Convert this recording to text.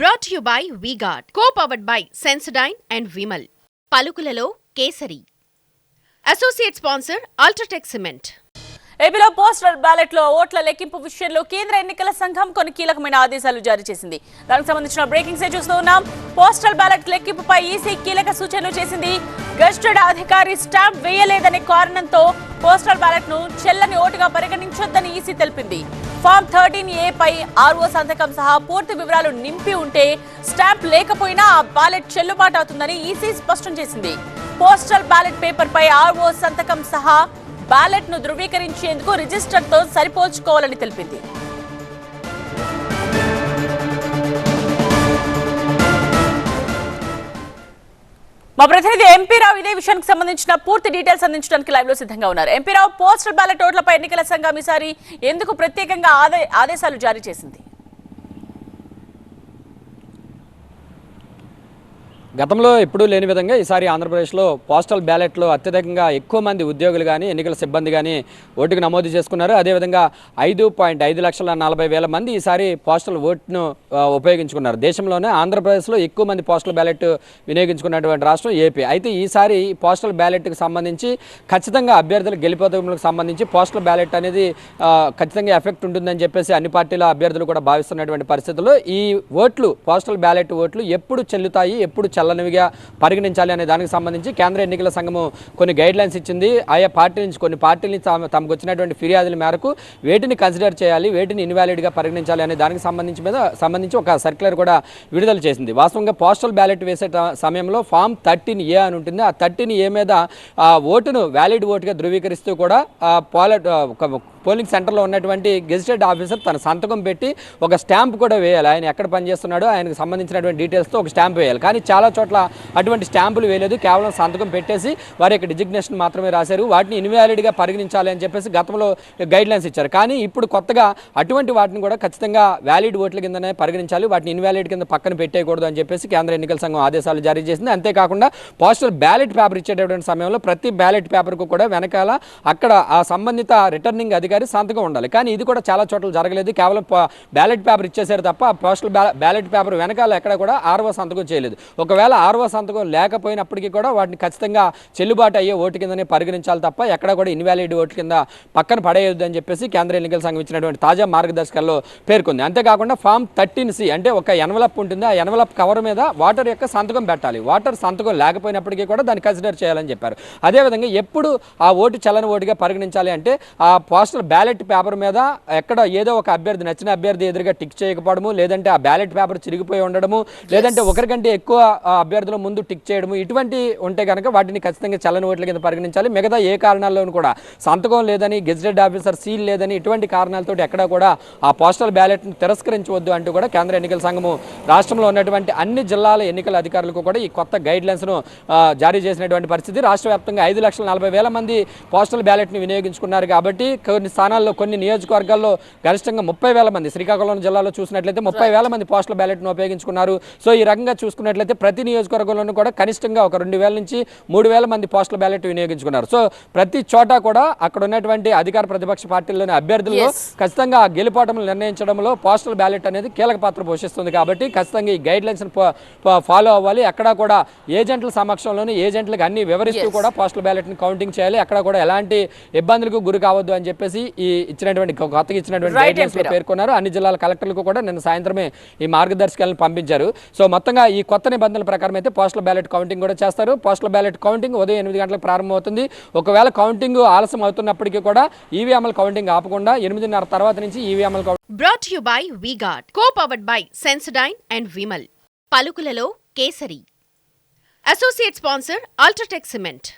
Brought you by V-Guard co powered by Sensodyne and Vimal పలుకులలో Kesari. Associate sponsor UltraTech cement ఏపీలో postal బ్యాలెట్లో ఓట్ల లెక్కింపు విషయంలో కేంద్ర ఎన్నికల సంఘం కొన్ని కీలకమైన ఆదేశాలు జారీ చేసింది. దానికి సంబంధించిన బ్రేకింగ్స్ చూస్తూ ఉన్నాం. పోస్టల్ బ్యాలెట్ లెక్కింపుపై ఈసీ కీలక సూచనలు చేసింది. గెస్టెడ్ అధికారి స్టాంప్ వేయలేదనే కారణంతో పోస్టల్ బ్యాలెట్ను చెల్లని ఓటుగా పరిగణించొద్దని ఈసీ తెలిపింది. ఫామ్ థర్టీన్ ఏ పై ఆర్ఓ సంతకం సహా పూర్తి వివరాలు నింపి ఉంటే స్టాంప్ లేకపోయినా ఆ బ్యాలెట్ చెల్లుబాటు అవుతుందని ఈసీ స్పష్టం చేసింది. పోస్టల్ బ్యాలెట్ పేపర్ పై ఆర్ఓ సంతకం సహా బ్యాలెట్ను ధృవీకరించేందుకు రిజిస్టర్తో సరిపోల్చుకోవాలని తెలిపింది. మా ప్రతినిధి ఎంపీ రావు ఇదే విషయానికి సంబంధించిన పూర్తి డీటెయిల్స్ అందించడానికి లైవ్లో సిద్ధంగా ఉన్నారు. ఎంపీ రావు పోస్టల్ బ్యాలెట్ ఓట్లపై ఎన్నికల సంఘం ఈసారి ఎందుకు ప్రత్యేకంగా ఆదే- ఆదేశాలు జారీ చేసింది? గతంలో ఎప్పుడూ లేని విధంగా ఈసారి ఆంధ్రప్రదేశ్లో పోస్టల్ బ్యాలెట్లో అత్యధికంగా ఎక్కువ మంది ఉద్యోగులు కానీ ఎన్నికల సిబ్బంది కానీ ఓటుకు నమోదు చేసుకున్నారు. అదేవిధంగా ఐదు పాయింట్ ఐదు లక్షల నలభై వేల మంది ఈసారి పోస్టల్ ఓట్ను ఉపయోగించుకున్నారు. దేశంలోనే ఆంధ్రప్రదేశ్లో ఎక్కువ మంది పోస్టల్ బ్యాలెట్ వినియోగించుకున్నటువంటి రాష్ట్రం ఏపీ. అయితే ఈసారి పోస్టల్ బ్యాలెట్కి సంబంధించి ఖచ్చితంగా అభ్యర్థుల గెలుపోతములకు సంబంధించి పోస్టల్ బ్యాలెట్ అనేది ఖచ్చితంగా ఎఫెక్ట్ ఉంటుందని చెప్పేసి అన్ని పార్టీల అభ్యర్థులు కూడా భావిస్తున్నటువంటి పరిస్థితుల్లో ఈ ఓట్లు పోస్టల్ బ్యాలెట్ ఓట్లు ఎప్పుడు చెల్లుతాయి ఎప్పుడు చల్లనివిగా పరిగణించాలి అనే దానికి సంబంధించి కేంద్ర ఎన్నికల సంఘము కొన్ని గైడ్ లైన్స్ ఇచ్చింది. ఆయా పార్టీ నుంచి కొన్ని పార్టీల నుంచి తమ- తమకు వచ్చినటువంటి ఫిర్యాదుల మేరకు వేటిని కన్సిడర్ చేయాలి వేటిని ఇన్వాలిడ్గా పరిగణించాలి అనే దానికి సంబంధించి మీద సంబంధించి ఒక సర్క్యులర్ కూడా విడుదల చేసింది. వాస్తవంగా పోస్టల్ బ్యాలెట్ వేసే సమయంలో ఫామ్ థర్టీన్ ఏ అని ఉంటుంది. ఆ థర్టీన్ ఏ మీద ఆ ఓటును వ్యాలిడ్ ఓటుగా ధృవీకరిస్తూ కూడా ఆ పాలెట్ పోలింగ్ సెంటర్లో ఉన్నటువంటి గెజిటెడ్ ఆఫీసర్ తన సంతకం పెట్టి ఒక స్టాంప్ కూడా వేయాలి. ఆయన ఎక్కడ పనిచేస్తున్నాడో ఆయనకు సంబంధించినటువంటి డీటెయిల్స్తో ఒక స్టాంప్ వేయాలి. కానీ చాలా చోట్ల అటువంటి స్టాంపులు వేయలేదు. కేవలం సంతకం పెట్టేసి వారి యొక్క డిజిగ్నేషన్ మాత్రమే రాశారు. వాటిని ఇన్వాలిడ్గా పరిగణించాలి అని చెప్పేసి గతంలో గైడ్ లైన్స్ ఇచ్చారు. కానీ ఇప్పుడు కొత్తగా అటువంటి వాటిని కూడా ఖచ్చితంగా వ్యాలిడ్ ఓట్ల కిందనే పరిగణించాలి. వాటిని ఇన్వాలిడ్ కింద పక్కన పెట్టేయకూడదు అని చెప్పేసి కేంద్ర ఎన్నికల సంఘం ఆదేశాలు జారీ చేసింది. అంతేకాకుండా పోస్టల్ బ్యాలెట్ పేపర్ ఇచ్చేటటువంటి సమయంలో ప్రతి బ్యాలెట్ పేపర్కు కూడా వెనకాల అక్కడ ఆ సంబంధిత రిటర్నింగ్ అధికారి సంతకం ఉండాలి. కానీ ఇది కూడా చాలా చోట్ల జరగలేదు. కేవలం బ్యాలెట్ పేపర్ ఇచ్చేసారు తప్ప పోస్టల్ బ్యాలెట్ పేపర్ వెనకాల ఎక్కడ కూడా ఆర్వో సంతకం చేయలేదు. ఒకవేళ ఆర్ఓ సంతకం లేకపోయినప్పటికీ కూడా వాటిని ఖచ్చితంగా చెల్లుబాటు అయ్యే ఓటు కిందనే పరిగణించాలి తప్ప ఎక్కడ కూడా ఇన్వాలిడ్ ఓటు కింద పక్కన పడేయొద్దు అని చెప్పేసి కేంద్ర ఎన్నికల సంఘం ఇచ్చినటువంటి తాజా మార్గదర్శకాల్లో పేర్కొంది. అంతేకాకుండా ఫామ్ థర్టీన్ సి అంటే ఒక ఎన్వలప్ ఉంటుంది. ఆ ఎన్వలప్ కవర్ మీద వాటర్ యొక్క సంతకం పెట్టాలి. వాటర్ సంతకం లేకపోయినప్పటికీ కూడా దాన్ని కన్సిడర్ చేయాలని చెప్పారు. అదేవిధంగా ఎప్పుడు ఆ ఓటు చల్లని ఓటుగా పరిగణించాలి అంటే ఆ పోస్టల్ బ్యాలెట్ పేపర్ మీద ఎక్కడ ఏదో ఒక అభ్యర్థి నచ్చిన అభ్యర్థి ఎదురుగా టిక్ చేయకపోవడము లేదంటే ఆ బ్యాలెట్ పేపర్ చిరిగిపోయి ఉండడము లేదంటే ఒకరికంటే ఎక్కువ అభ్యర్థుల ముందు టిక్ చేయడము ఇటువంటి ఉంటే కనుక వాటిని ఖచ్చితంగా చల్లని ఓట్ల కింద పరిగణించాలి. మిగతా ఏ కారణాల్లోనూ కూడా సంతకం లేదని గెజిటెడ్ ఆఫీసర్ సీల్ లేదని ఇటువంటి కారణాలతో ఎక్కడా కూడా ఆ పోస్టల్ బ్యాలెట్ను తిరస్కరించవద్దు అంటూ కూడా కేంద్ర ఎన్నికల సంఘము రాష్ట్రంలో ఉన్నటువంటి అన్ని జిల్లాల ఎన్నికల అధికారులకు కూడా ఈ కొత్త గైడ్ లైన్స్ను జారీ చేసినటువంటి పరిస్థితి. రాష్ట్ర వ్యాప్తంగా ఐదు లక్షల నలభై వేల మంది పోస్టల్ బ్యాలెట్ని వినియోగించుకున్నారు కాబట్టి కొన్ని స్థానాల్లో కొన్ని నియోజకవర్గాల్లో గరిష్టంగా ముప్పై వేల మంది శ్రీకాకుళం జిల్లాలో చూసినట్లయితే ముప్పై వేల మంది పోస్టల్ బ్యాలెట్ను ఉపయోగించుకున్నారు సో ఈ రకంగా చూసుకున్నట్లయితే ప్రతి నియోజకవర్గంలోనూ కూడా కనిష్టంగా ఒక రెండు వేల నుంచి మూడు వేల మంది పోస్టల్ బ్యాలెట్ వినియోగించుకున్నారు సో ప్రతి చోట కూడా అక్కడ ఉన్నటువంటి అధికార ప్రతిపక్ష పార్టీల్లోని అభ్యర్థుల్లో. ఖచ్చితంగా ఆ గెలుపోటములు నిర్ణయించడంలో పోస్టల్ బ్యాలెట్ అనేది కీలక పాత్ర పోషిస్తుంది కాబట్టి ఖచ్చితంగా ఈ గైడ్ లైన్స్ ఫాలో అవ్వాలి ఎక్కడా కూడా ఏజెంట్ల సమక్షంలోనే ఏజెంట్లకు అన్ని వివరిస్తూ. కూడా పోస్టల్ బ్యాలెట్ని కౌంటింగ్ చేయాలి అక్కడ కూడా ఎలాంటి ఇబ్బందులకు గురి కావద్దు అని చెప్పేసి ఈ ఇచ్చినటువంటి కొత్తగా ఇచ్చినటువంటి Right, గైడ్ లైన్స్లో. పేర్కొన్నారు. అన్ని జిల్లాల కలెక్టర్లకు కూడా నిన్న సాయంత్రమే ఈ మార్గదర్శకాలను పంపించారు. సో మొత్తంగా ఈ కొత్త నిబంధనల ప్రకారం అయితే పోస్టల్ బ్యాలెట్ కౌంటింగ్ కూడా చేస్తారు. పోస్టల్ బ్యాలెట్ కౌంటింగ్ ఉదయం ఎనిమిది గంటలకు ప్రారంభమవుతుంది. ఒకవేళ కౌంటింగ్ ఆలస్యం అవుతున్నప్పటికీ కూడా ఈవీఎంఎల్ కౌంటింగ్ ఆపకుండా ఎనిమిదిన్నర తర్వాత నుంచి EVML brought you by V-Guard co powered by Sensodyne and Vimal పలుకులలో Kesari. Associate sponsor UltraTech cement